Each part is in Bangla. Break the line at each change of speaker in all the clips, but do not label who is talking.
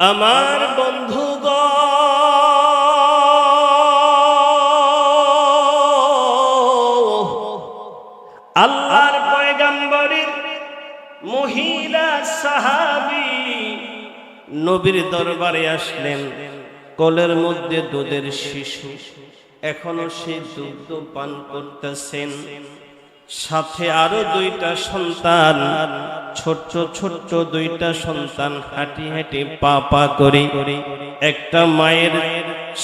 আমার বন্ধুগ আল্লাহর পয়গাম্বরের মহিলা সাহাবী নবীর দরবারে আসলেন। কলের মধ্যে দুধের শিশু। এখনও সে দুধ পান করতেছেন। সাথে আরও দুইটা সন্তান, ছোট্ট ছোট্ট দুইটা সন্তান হাঁটি হাঁটি পা পা করে। একটা মায়ের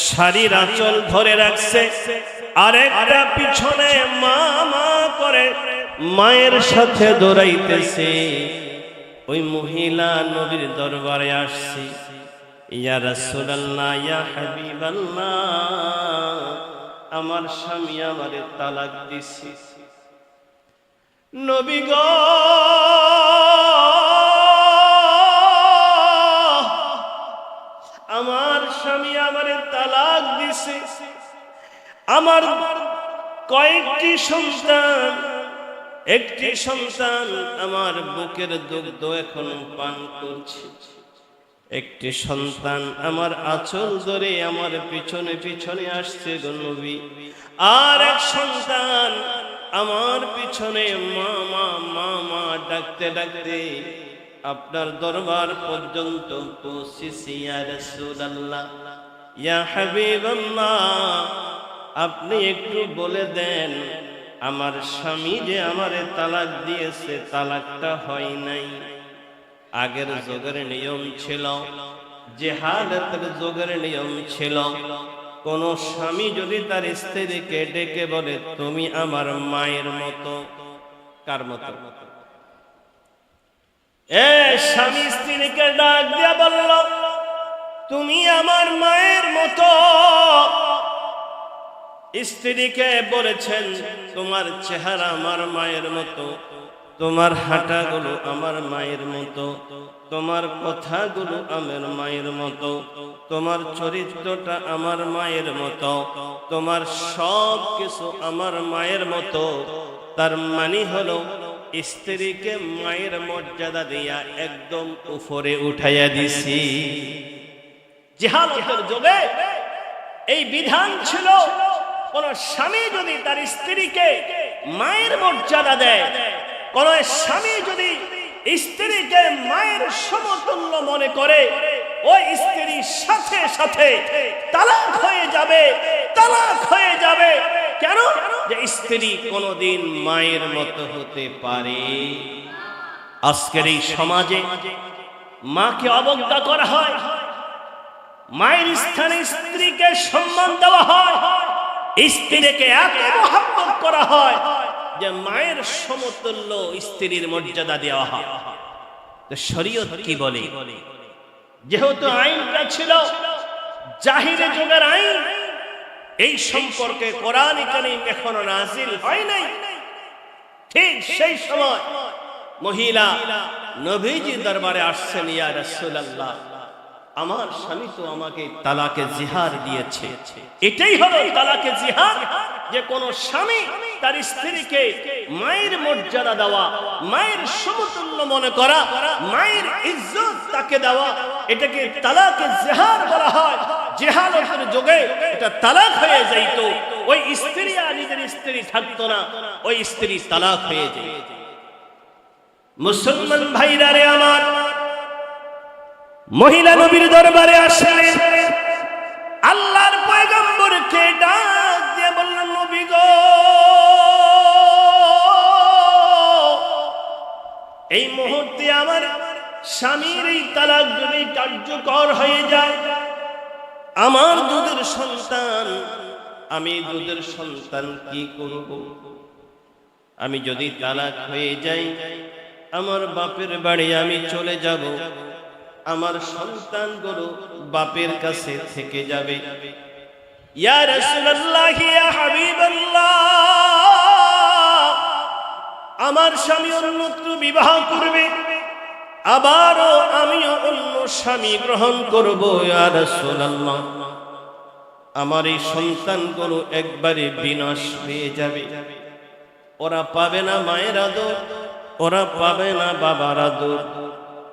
শাড়ির আঁচল ধরে রাখছে আর একটা পিছনে মা মা করে মায়ের সাথে দৌড়াইতেছে। ওই মহিলা নবীর দরবারে আসছে, ইয়া রাসূলুল্লাহ, ইয়া হাবিবাল্লাহ, আমার স্বামী আমারে তালাক দিছে। নবী আমার স্বামী আমারে তালাক দিছে। আমার কয়েকটি সন্তান, একটি সন্তান আমার বুকের দুগ্ধ এখন পান করছে। একটি সন্তান আমার আঁচল ধরে আমার পিছনে পিছনে আসছে গো নবী। আর এক সন্তান আমার পিছনে মা মা মা মা ডাকতে ডাকতে আপনার দরবার পর্যন্ত ইয়া আপনি একটু বলে দেন, আমার স্বামী যে আমারে তালাক দিয়েছে, তালাকটা হয় নাই। আগের যুগের নিয়ম ছিল, জেহাদের যুগের নিয়ম ছিল কোন স্বামী যদি তার স্ত্রীকে ডেকে বলে, তুমি আমার মায়ের মতো। কার মতো? এ স্বামী স্ত্রীকে ডাক দিয়া বলল, তুমি আমার মায়ের মতো। স্ত্রীকে বলেছেন, তোমার চেহারা আমার মায়ের মতো। তোমার হাঁটাগুলো আমার মায়ের মতো, তোমার কথাগুলো আমার মায়ের মতো, তোমার চরিত্রটা আমার মায়ের মতো, তোমার সব কিছু আমার মায়ের মতো। তার মানে হলো, স্ত্রীকে মায়ের মর্যাদা দিয়া একদম উপরে উঠাইয়া দিছি। যোগে এই বিধান ছিল, কোন স্বামী যদি তার স্ত্রীকে মায়ের মর্যাদা দেয় কোন স্বামী যদি স্ত্রীকে মায়ের সমতুল্য মনে করে, ওই স্ত্রীর সাথে সাথে তালাক হয়ে যাবে, তালাক হয়ে যাবে। কেন? যে স্ত্রী কোনোদিন মায়ের মতো হতে পারে। আজকের এই সমাজে মাকে অবজ্ঞা করা হয়, মায়ের স্থানে স্ত্রীকে সম্মান দেওয়া হয়, স্ত্রীকে এত মহাব্বত করা হয় যে মায়ের সমতুল্য স্ত্রীর মর্যাদা দেওয়া হয়। তো শরীয়ত কি বলে? যেহেতু আইনটা ছিল, জাহিরে যুগের আইন, এই সম্পর্কে কোরআন কারীম এখনও নাজিল হয় নাই। ঠিক সেই সময় মহিলা নবীজি দরবারে আসছেন, ইয়া রাসূলুল্লাহ, আমার স্বামী তো আমাকে তালাকে জিহার দিয়েছে। এটাই হলো তালাকে জিহার যে কোন স্বামী তার স্ত্রীকে মায়ের মর্যাদা দেওয়া, মায়ের সমতুল্য মনে করা, মায়ের ইজ্জত তাকে দেওয়া, এটাকে তালাকে জিহার বলা হয়। জেহালতের যোগে এটা তালাক হয়ে যাইত। ওই স্ত্রী আর নিজের স্ত্রী থাকতো না, ওই স্ত্রী তালাক হয়ে মুসলমান ভাইরা রে আমার, মহিলা নবীর দরবারে আসলেন আল্লাহর পয়গম্বরকে ডাক আমার স্বামীর এই তালাক যদি কার্যকর হয়ে যায়, আমার দুধের সন্তান, আমি দুধের সন্তান কি করব? আমি যদি তালাক হয়ে যাই, আমার বাপের বাড়ি আমি চলে যাব, আমার সন্তানগুলো বাপের কাছে থেকে যাবে। আমার স্বামী অন্যত্র বিবাহ করবে। আবারও আমিও অন্য স্বামী গ্রহণ করব আর রাসূলুল্লাহ। আমার এই সন্তানগুলো একবারে বিনাশ হয়ে যাবে। ওরা পাবে না মায়ের আদর, ওরা পাবে না বাবার আদর।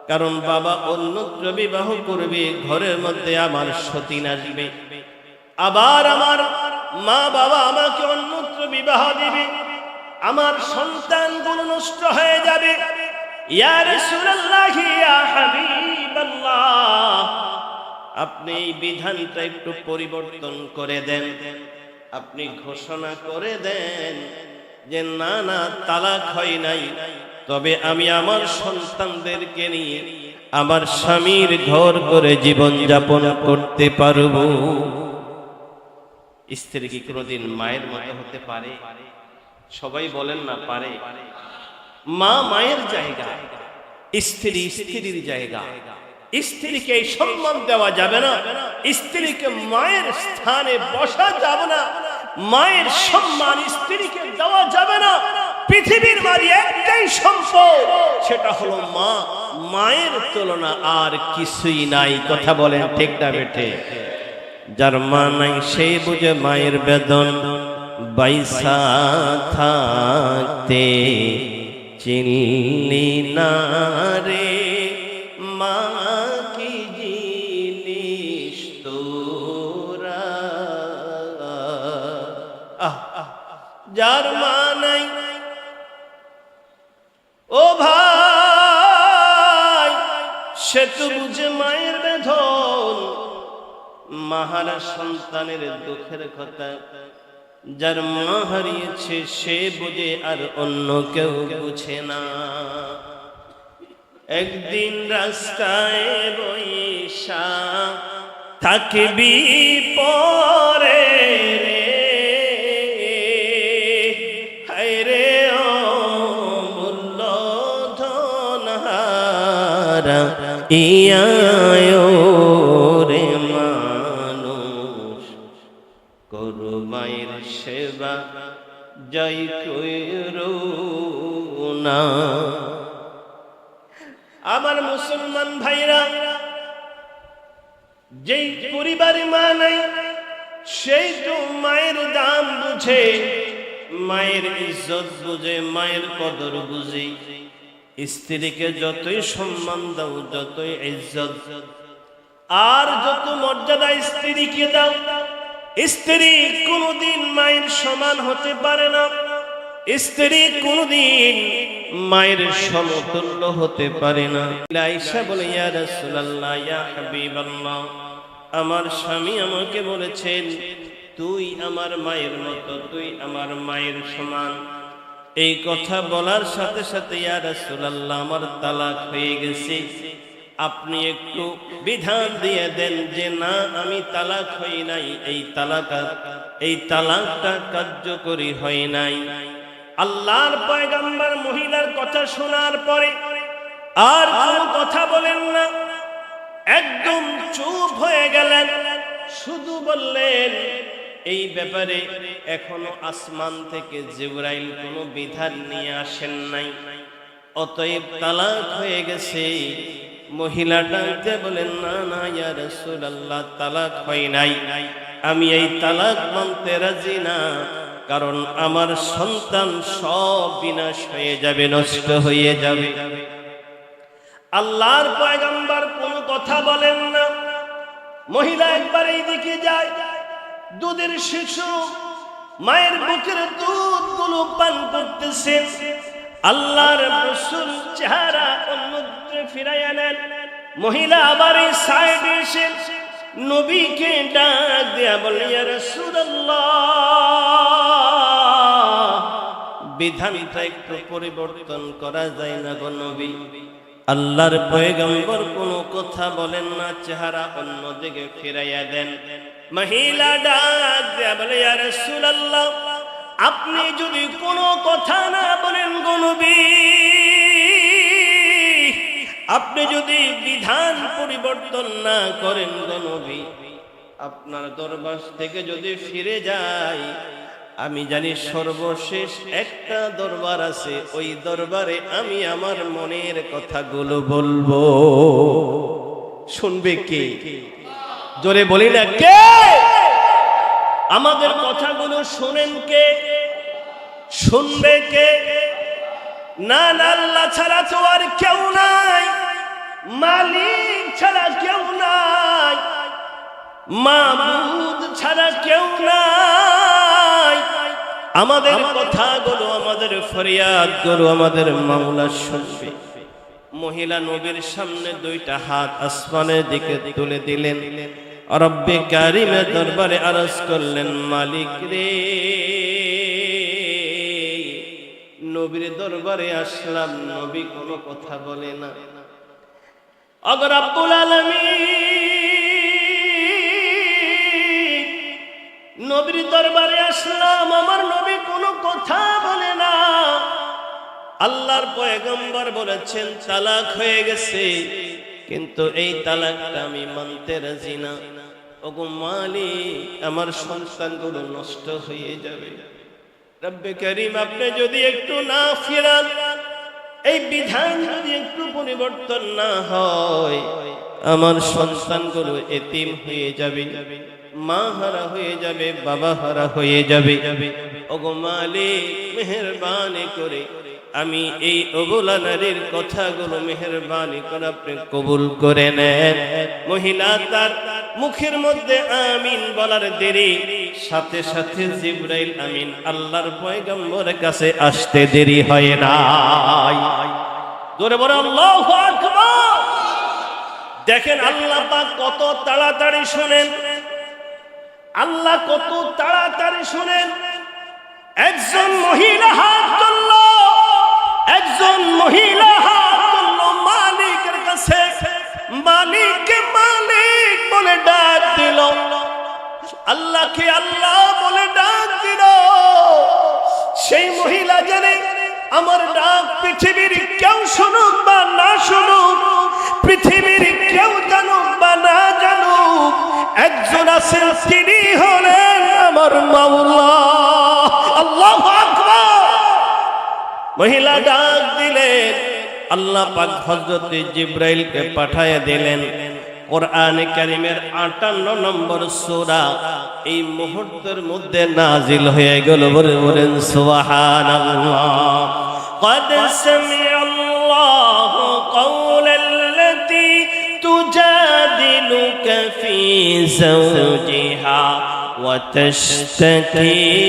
কারণ বাবা অন্যত্র বিবাহ করবে, ঘরের মধ্যে আমার সতীন আসবে। আবার আমার মা বাবা আমাকে অন্যত্র বিবাহ দিবে। আমার সন্তানগুলো নষ্ট হয়ে যাবে। আপনি এই বিধানটা একটু পরিবর্তন করে দেন। আপনি ঘোষণা করে দেন যে না না, তালাক হয় নাই। তবে আমি আমার সন্তানদেরকে নিয়ে আমার স্বামীর ঘর করে জীবন যাপন করতে পারব। স্ত্রী কি কোনোদিন মায়ের মতো হতে পারে? সবাই বলেন না পারে। মা মায়ের জায়গা, স্ত্রী স্ত্রীর জায়গা। স্ত্রীকে এই সম্মান দেওয়া যাবে না, স্ত্রীকে মায়ের স্থানে বসা যাবে না, মায়ের সম্মান স্ত্রীকে দেওয়া যাবে না। পৃথিবীর বাড়ি একটাই সম্পদ, সেটা হলো মা। মায়ের তুলনা আর কিছুই নাই, কথা বলেন ঠিক না বেটে যার মা নাই সেই বুঝে মায়ের বেদন বাইসা থাকতে চিনলি না রে, মা কি জিনিস তোরা? যার মা নাই, ও ভাই, সে তো বুঝে মায়ের বেদন। মাহারা সন্তানের দুঃখের কথা যার মা হারিয়েছে সে বুঝে আর অন্য কেউ বুঝে না। একদিন রাস্তায় বৈশা থাকবি পরে রে। ও মূল্য ইয়ায় পরিবারে মা নাই সেই তো মায়ের দাম বুঝে, মায়ের ইজ্জত বুঝে, মায়ের কদর বুঝে। স্ত্রীকে যতই সম্মান দাও, যতই ইজ্জত। আর যত মর্যাদা স্ত্রীকে দাও, স্ত্রী কোনোদিন মায়ের সমান হতে পারে না। স্ত্রী কোনোদিন মায়ের সমতুল্য হতে পারে না। আয়েশা বলে, ইয়া রাসূলুল্লাহ, ইয়া হাবিবাল্লাহ। আমার স্বামী আমাকে বলেছেন, তুই আমার মায়ের মতো, তুই আমার মায়ের সমান। এই কথা বলার সাথে সাথে, ইয়া রাসূলুল্লাহ, আমার তালাক হয়ে গেছে। আপনি একটু বিধান দিয়ে দেন যে, না, আমি তালাক হই নাই, এই তালাক, এই তালাকটা কার্যকরী হয় নাই। আল্লাহর পয়গাম্বার মহিলার কথা শোনার পরে আর কোনো কথা বলেন না। একদম চুপ হয়ে গেলেন। শুধু বললেন, এই ব্যাপারে এখনও আসমান থেকে জিব্রাইল কোনো বিধান নিয়ে আসেন নাই। অতএব তালাক হয়ে গেছে। মহিলা ডাকতে বলেন না না, ইয়া রাসূলুল্লাহ, তালাক হয় নাই। আমি এই তালাক মানতে রাজি না, কারণ আমার সন্তান সব বিনাশ হয়ে যাবে, নষ্ট হয়ে যাবে। আল্লাহর পয়গম্বর কোন কথা বলেন না। মহিলা একবার এই দিকে যায়, দুধের শিশু মায়ের বুকের দুধগুলো পান করতেছে। আল্লাহর রসুল চেহারা অন্যত্র ফিরাইয়া নেন। মহিলা আবার এই সাইডে এসে নবীকে ডাক দেয়া বলে বিধানটা একটু পরিবর্তন করা যায় না গো নবী। আল্লাহর পয়গম্বর কোনো কথা বলেন না, চেহারা অন্যদিকে ফিরাইয়া দেন। মহিলা ডাক দেয়া বলে, ইয়া রাসূলুল্লাহ, আপনি যদি কোনো কথা না বলেন গো নবী, আপনি যদি বিধান পরিবর্তন না করেন গো নবী, আপনার দরবার থেকে যদি ফিরে যাই আমি জানি সর্বশেষ একটা দরবার আছে, ওই দরবারে আমি আমার মনের কথাগুলো বলব। শুনবে কে? জোরে বলি না, কে? আমাদের কথাগুলো শোনেন কে? শুনবে কে? না আল্লাহ ছাড়া তো আর কেউ নাই। মালিক ছাড়া কেউ নাই। মাবুদ ছাড়া কেউ নাই। আমাদের কথাগুলো, আমাদের ফরিয়াদগুলো আমাদের মামলা শুনবে। মহিলা নবীর সামনে দুইটা হাত আসমানের দিকে তুলে দিলেন। রব্বে কারিমের দরবারে আরজ করলেন, মালিক রে। নবীর দরবারে আসলাম, নবী কোনো কথা বলে না। অগর আব্বুল আলমী নবীর দরবারে আসলাম, আমার নবী কোনো কথা বলে না। আল্লাহর পয়গম্বর বলেছেন, তালাক হয়ে গেছে, কিন্তু এই তালাকটা আমি মানতে রাজি না। ওগো মালিক, আমার সন্তানগুলো নষ্ট হয়ে যাবে। রব্বে করিম, আপনি যদি একটু না ফিরান, এই বিধান যদি একটু পরিবর্তন না হয়, আমার সন্তানগুলো এতিম হয়ে যাবে। মা হারা হয়ে যাবে বাবা হারা হয়ে যাবে। ওগো মালিক, মেহরবানি করে আমি এই অবলা নারীর কথাগুলো মেহরবানি করে আপনি কবুল করে নেন। মহিলা তার মুখের মধ্যে আমিন বলার দেরি, সাথে সাথে জিব্রাইল আমিন আল্লাহর পয়গম্বরের কাছে আসতে দেরি হয় না জোরে বলে, আল্লাহু দেখেন আল্লাহ পাক কত তাড়াতাড়ি শুনেন। আল্লাহ কত তাড়াতাড়ি শুনেন, একজন মহিলা হাত তুলল, একজন মহিলা হাত তুলল মালিকের কাছে। মালিককে মালিক বলে ডাক দিল। আল্লাহকে আল্লাহ বলে ডাক দিল। সেই মহিলা জানে, আমার ডাক পৃথিবীর কেউ শুনুক বা না শুনুক, পৃথিবীর কেউ জানুক একজন আছেন তিনি হলেন আমার মাওলা। আল্লাহ মহিলা ডাক দিলেন, আল্লাহ পাক হযরত জিব্রাইলকে পাঠায় দিলেন। কোরআন কারিমের আটান্ন নম্বর সূরা এই মুহূর্তের মধ্যে নাজিল হয়ে গেল। বলে বলেন, সুবহানাল্লাহ। قد زوجها وتشتكي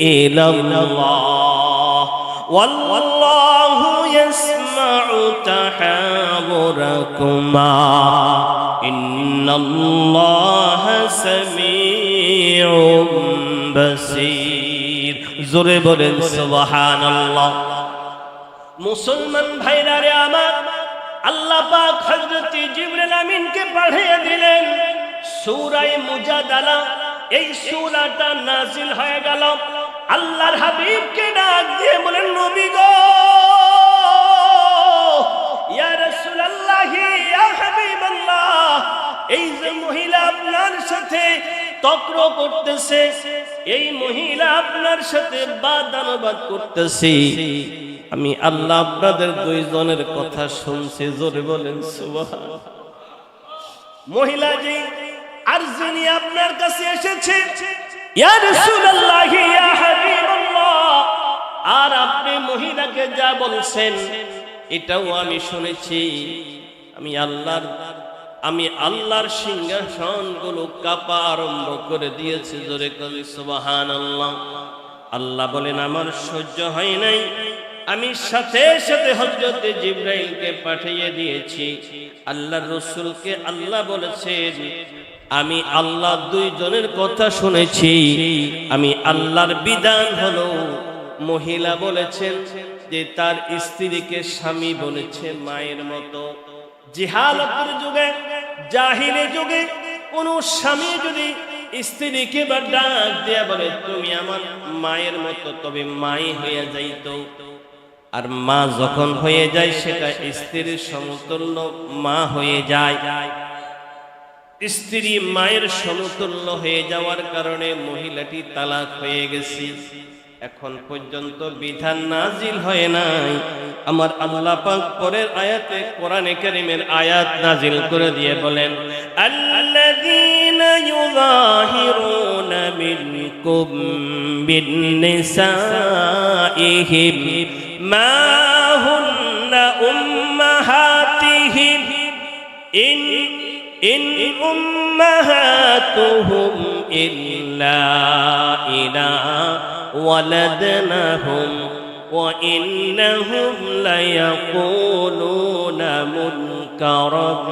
إلى الله والله يسمع تحاوركما إن الله سميع بصير জোরে বলেন সুবহানাল্লাহ মুসলমান ভাইরা রে আমার আল্লাহ পাক হযরত জিবরিল আমিনকে পাঠিয়ে দিলেন সূরা মুজাদালা, এই সূরাটা নাজিল হয়ে গেল। আল্লাহর হাবিবকে ডাক দিয়ে বলেন, নবী গো, ইয়া রাসূলুল্লাহ, ইয়া হাবিবাল্লাহ, এই যে মহিলা আপনার সাথে তক্র করতেছে, এই মহিলা আপনার সাথে বাদানুবাদ করতেছে। আমি আল্লাহ আপনাদের দুইজনের কথা শুনছি, জোরে বলেন সুবহান মহিলা যে আর যিনি আপনার কাছে এসেছে ইয়া রাসূলুল্লাহ ইয়া হাবিবাল্লাহ। আর আপনি মহিলাকে যা বলছেন এটাও আমি শুনেছি। আমি আল্লাহর আমি আল্লাহর সিংহাসনগুলো কাপা আরম্ভ করে দিয়েছি জোরে কবি সুবাহান আল্লাহ আল্লাহ বলেন আমার সহ্য হয় নাই। আমি সাথে সাথে হজরতে জিব্রাইলকে পাঠিয়ে দিয়েছি। আল্লাহর রসুলকে আল্লাহ বলেছেন আমি আল্লাহ দুইজনের কথা শুনেছি। আমি আল্লাহর বিধান হলো, মহিলা বলেছেন যে তার স্ত্রীকে স্বামী বলেছে মায়ের মতো। জিহালতের যুগে জাহিলি যুগে, কোন স্বামী যদি স্ত্রীকে বা ডাক দেয়া বলে, তুমি আমার মায়ের মতো, তবে মাই হয়ে যাইত। আর মা যখন হয়ে যায়, সেটা স্ত্রীর সমতুল্য মা হয়ে যায়। স্ত্রী মায়ের সমতুল্য হয়ে যাওয়ার কারণে মহিলাটি তালাক হয়ে গেছে। এখন পর্যন্ত বিধান নাজিল হয় নাই। আমার আল্লাহ পাক পরের আয়াতে কোরআনে কারীমের আয়াত নাজিল করে দিয়ে বলেন, আল্লাযীনা ইউযাহিরুনা মিনকুম বিন-নিসাইহিম মা হুন্না উম্মাহাতিহিম إن إن أمهاتهم إلا إلى ولدنهم وإنهم ليقولون منكرا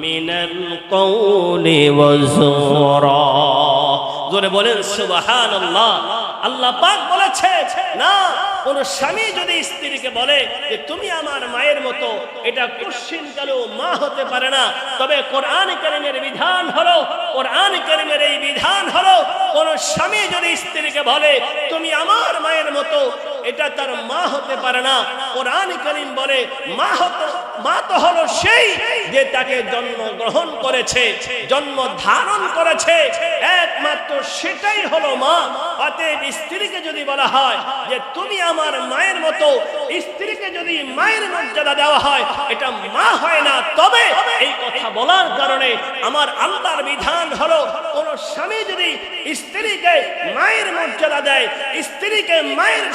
من القول وزورا زور بولن سبحان الله আল্লাহ পাক বলেছে, না, কোন স্বামী যদি স্ত্রীকে বলে যে তুমি আমার মায়ের মতো, এটা কুশ্চিন কালেও মা হতে পারে না। তবে কোরআন কারিমের বিধান হলো, কোরআন কারিমের এই বিধান হলো, কোন স্বামী যদি স্ত্রীকে বলে, তুমি আমার মায়ের মতো এটা তার মা হতে পারে না। কোরআন করিম বলে, মা হতো, মা তো হলো সেই যে তাকে জন্ম গ্রহণ করেছে, জন্ম ধারণ করেছে। একমাত্র সেটাই হলো মা। অতএব স্ত্রীকে যদি বলা হয় যে, তুমি আমার মায়ের মতো, স্ত্রীকে যদি মায়ের মর্যাদা দেওয়া হয়, এটা মা হয় না। তবে এই কথা বলার কারণে আমার আল্লাহর বিধান হলো, কোন স্বামী যদি স্ত্রীকে মায়ের মর্যাদা দেয়, স্ত্রীকে মায়ের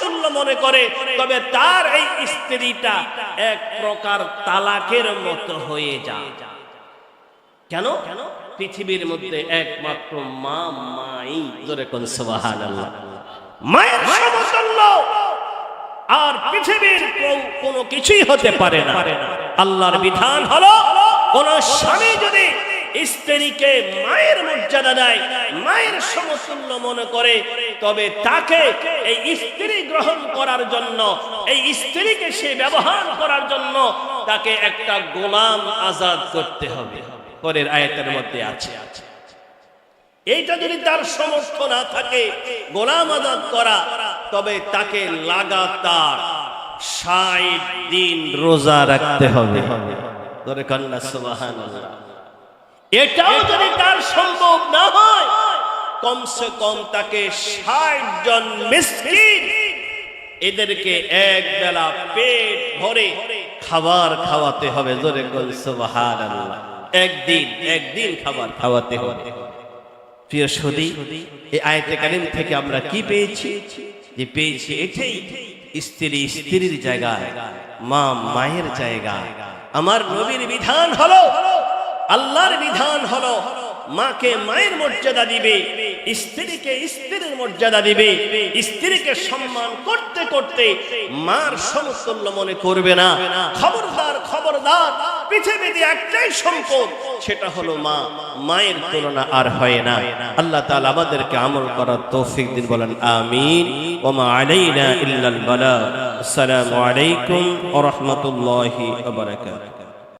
সমতুল্য মনে করে, তবে তার এই স্ত্রীটা এক প্রকার তালাকের মতো হয়ে যায়। কেন? পৃথিবীর মধ্যে একমাত্র মা, মাই, জোরে কোন সমতুল্য। আর পৃথিবীর কোনো কিছুই হতে পারে না। আল্লাহর বিধান হলো, কোন স্বামী যদি স্ত্রীকে মায়ের মর্যাদা দেয়, মায়ের সমতুল্য মনে করে। তবে তাকে এই স্ত্রী গ্রহণ করার জন্য, এই স্ত্রীকে সে ব্যবহার করার জন্য তাকে একটা গোলাম আজাদ করতে হবে। পরের আয়াতের মধ্যে আছে। এইটা যদি তার সমর্থ না থাকে, গোলাম আজাদ করা, তবে তাকে লাগাতার ষাট দিন রোজা রাখতে হবে। ধরে কন্যা সুবাহান এটাও যদি তার সম্ভব না হয় কমসে কম তাকে ষাট জন মিসকিন। এদেরকে এক বেলা পেট ভরে খাবার খাওয়াতে হবে জোরে কল সুবাহান একদিন একদিন খাবার খাওয়াতে হবে। প্রিয় সদী এই আয়তে কালিম থেকে আমরা কি পেয়েছি? যে পেয়েছি এটাই স্ত্রী স্ত্রীর জায়গায় মা মায়ের জায়গায়। আমার নবীর বিধান হলো আল্লাহর বিধান হলো মাকে মায়ের মর্যাদা দিবে, স্ত্রীকে স্ত্রীর মর্যাদা দিবে, স্ত্রীকে সম্মান করতে করতে মার সমতুল্য মনে করবে না। খবরদার খবরদার, পৃথিবীতে একটাই সম্পদ, সেটা হলো মা। মায়ের তুলনা আর হয় না। আল্লাহ তাআলা আমাদেরকে আমল করার তৌফিক দিন, বলেন আমিন। ওমা আলাইনা ইল্লাল বালা। আসসালামু আলাইকুম ওয়া রাহমাতুল্লাহি ওয়া বারাকাতুহু।